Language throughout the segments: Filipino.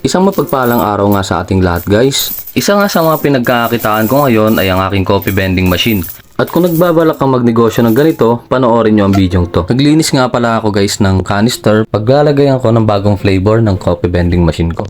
Isang mapagpalang araw nga sa ating lahat guys. Isa nga sa mga pinagkakakitaan ko ngayon ay ang aking coffee vending machine. At kung nagbabalak kang magnegosyo ng ganito, panoorin nyo ang video to. Naglinis nga pala ako guys ng canister. Paglalagayan ko ng bagong flavor ng coffee vending machine ko.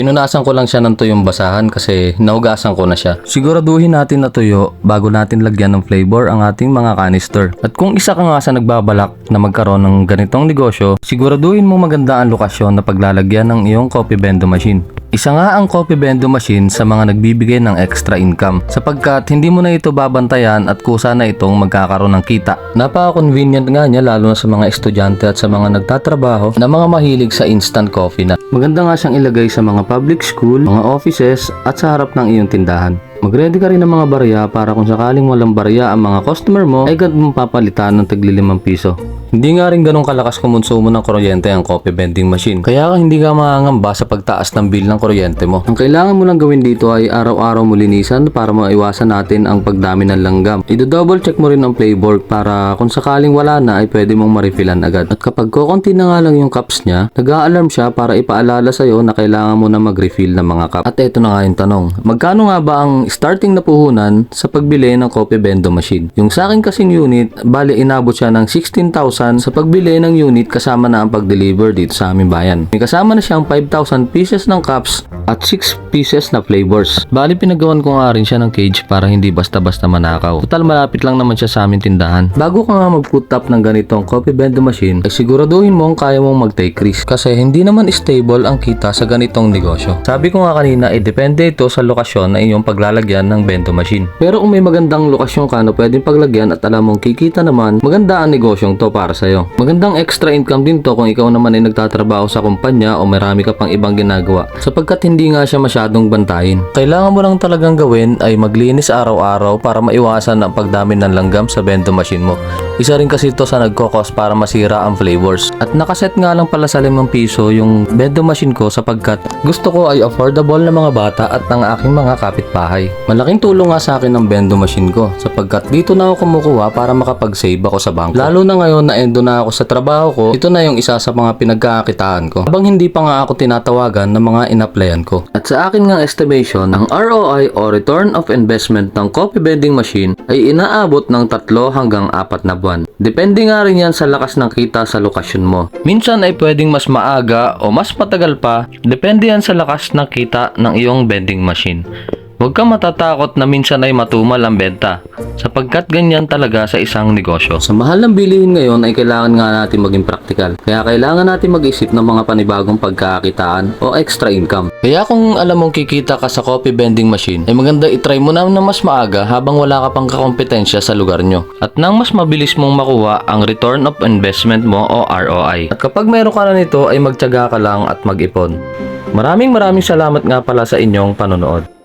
Pinunasan ko lang siya ng tuyong basahan kasi nahugasan ko na siya. Siguraduhin natin na tuyo bago natin lagyan ng flavor ang ating mga canister. At kung isa ka nga sa nagbabalak na magkaroon ng ganitong negosyo, siguraduhin mo maganda ang lokasyon na paglalagyan ng iyong coffee bendo machine. Isa nga ang coffee bendo machine sa mga nagbibigay ng extra income sapagkat hindi mo na ito babantayan at kusa na itong magkakaroon ng kita. Napaka-convenient nga niya lalo na sa mga estudyante at sa mga nagtatrabaho na mga mahilig sa instant coffee na. Maganda nga siyang ilagay sa mga public school, mga offices at sa harap ng iyong tindahan. Mag-ready ka rin ng mga barya para kung sakaling walang barya ang mga customer mo ay agad mong papalitan ng tagli 5 piso. Hindi nga rin ganun kalakas kumonsumo ng kuryente ang coffee vending machine. Kaya ka hindi ka mangangamba sa pagtaas ng bill ng kuryente mo. Ang kailangan mo lang gawin dito ay araw-araw mo linisan para maiwasan natin ang pagdami ng langgam. I-double check mo rin ang flavor para kung sakaling wala na ay pwede mong ma-refillan agad. At kapag kukunti na nga lang yung cups niya, nag-a-alarm siya para ipaalala sa'yo na kailangan mo na mag-refill ng mga cup. At eto na nga yung tanong. Magkano nga ba ang starting na puhunan sa pagbili ng coffee bendo machine? Yung sa akin kasing unit, bali inabot siya ng 16,000 sa pagbili ng unit kasama na ang pag-deliver dito sa aming bayan. May kasama na siyang 5,000 pieces ng cups at 6 pieces na flavors. Bali pinagawan ko nga rin siya ng cage para hindi basta-basta manakaw. Total malapit lang naman siya sa aming tindahan. Bago ka nga mag-put up ng ganitong coffee bendo machine, ay siguraduhin mo kung kaya mong mag-take risk. Kasi hindi naman stable ang kita sa ganitong negosyo. Sabi ko nga kanina, eh depende ito sa lokasyon na iyong paglalagyan ng bendo machine. Pero kung may magandang lokasyon ka na pwedeng paglagyan at alam mong kikita naman, maganda ang negosyong to para sa'yo. Magandang extra income din to kung ikaw naman ay nagtatrabaho sa kumpanya o marami ka pang ibang ginagawa sapagkat hindi nga siya masyadong bantayin. Kailangan mo lang talagang gawin ay maglinis araw-araw para maiwasan ang pagdami ng langgam sa bento machine mo. Isa rin kasi ito sa nagkokos para masira ang flavors. At nakaset nga lang pala sa 5 piso yung bento machine ko sapagkat gusto ko ay affordable na mga bata at ng aking mga kapitbahay. Malaking tulong nga sa akin ang bendo machine ko sapagkat dito na ako kumukuha para makapag-save ako sa bangko. Lalo na ngayon na endo na ako sa trabaho ko, ito na yung isa sa mga pinagkakakitaan ko. Habang hindi pa nga ako tinatawagan ng mga inaplayan ko. At sa akin nga estimation, ang ROI o Return of Investment ng coffee vending machine ay inaabot ng 3 hanggang 4 na buwan. Depende nga rin yan sa lakas ng kita sa lokasyon mo. Minsan ay pwedeng mas maaga o mas matagal pa, depende yan sa lakas ng kita ng iyong vending machine. Huwag kang matatakot na minsan ay matumal ang benta sapagkat ganyan talaga sa isang negosyo. Sa mahal ng bilihin ngayon ay kailangan nga natin maging praktikal. Kaya kailangan natin mag-isip ng mga panibagong pagkakakitaan o extra income. Kaya kung alam mong kikita ka sa coffee vending machine, ay maganda itry mo na na mas maaga habang wala ka pang kakompetensya sa lugar nyo. At nang mas mabilis mong makuha ang return of investment mo o ROI. At kapag meron ka na nito ay magtyaga ka lang at mag-ipon. Maraming maraming salamat nga pala sa inyong panonood.